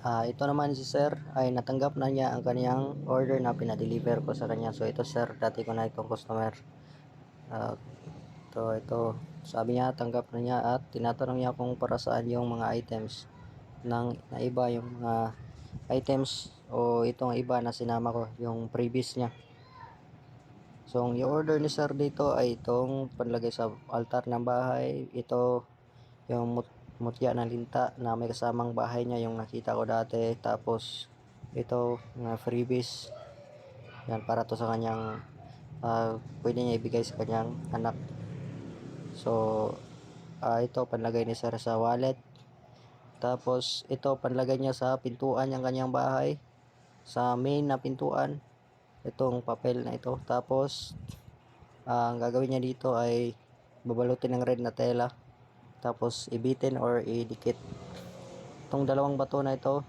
Ah, ito naman si sir ay natanggap na niya ang kaniyang order na pinadeliver ko sa kanya. So ito sir, dati ko na itong customer. Ah, ito, ito. Sabi niya, tanggap na niya at tinatanong niya kung para saan yung mga items ng naiba yung mga items o itong iba na sinama ko, yung previous niya. So, ang i-order ni sir dito ay itong panlagay sa altar ng bahay. Ito, yung mutya na linta na may kasamang bahay niya, yung nakita ko dati. Tapos, ito, na freebies. Yan, para to sa kanyang, ah, pwede niya ibigay sa kanyang anak. So, ah, ito, panlagay ni sir sa wallet. Tapos, ito, panlagay niya sa pintuan ng kanyang bahay. Sa main na pintuan. Itong papel na ito. Tapos, ah, ang gagawin niya dito ay babalutin ng red na tela. Tapos, ibitin or idikit. Itong dalawang bato na ito,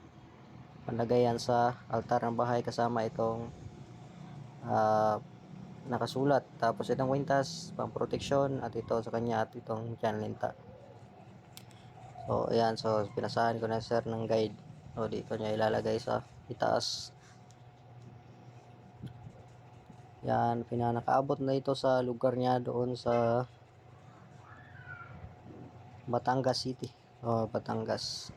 panlagay yan sa altar ng bahay kasama itong ah, nakasulat. Tapos, itong kwintas, pang protection at ito sa kanya at itong linta. So, ayan. So, pinasahan ko na sir ng guide. So, dito niya ilalagay sa itaas. Yan, pinanakaabot na ito sa lugar niya doon sa Batangas City. Oh, Batangas.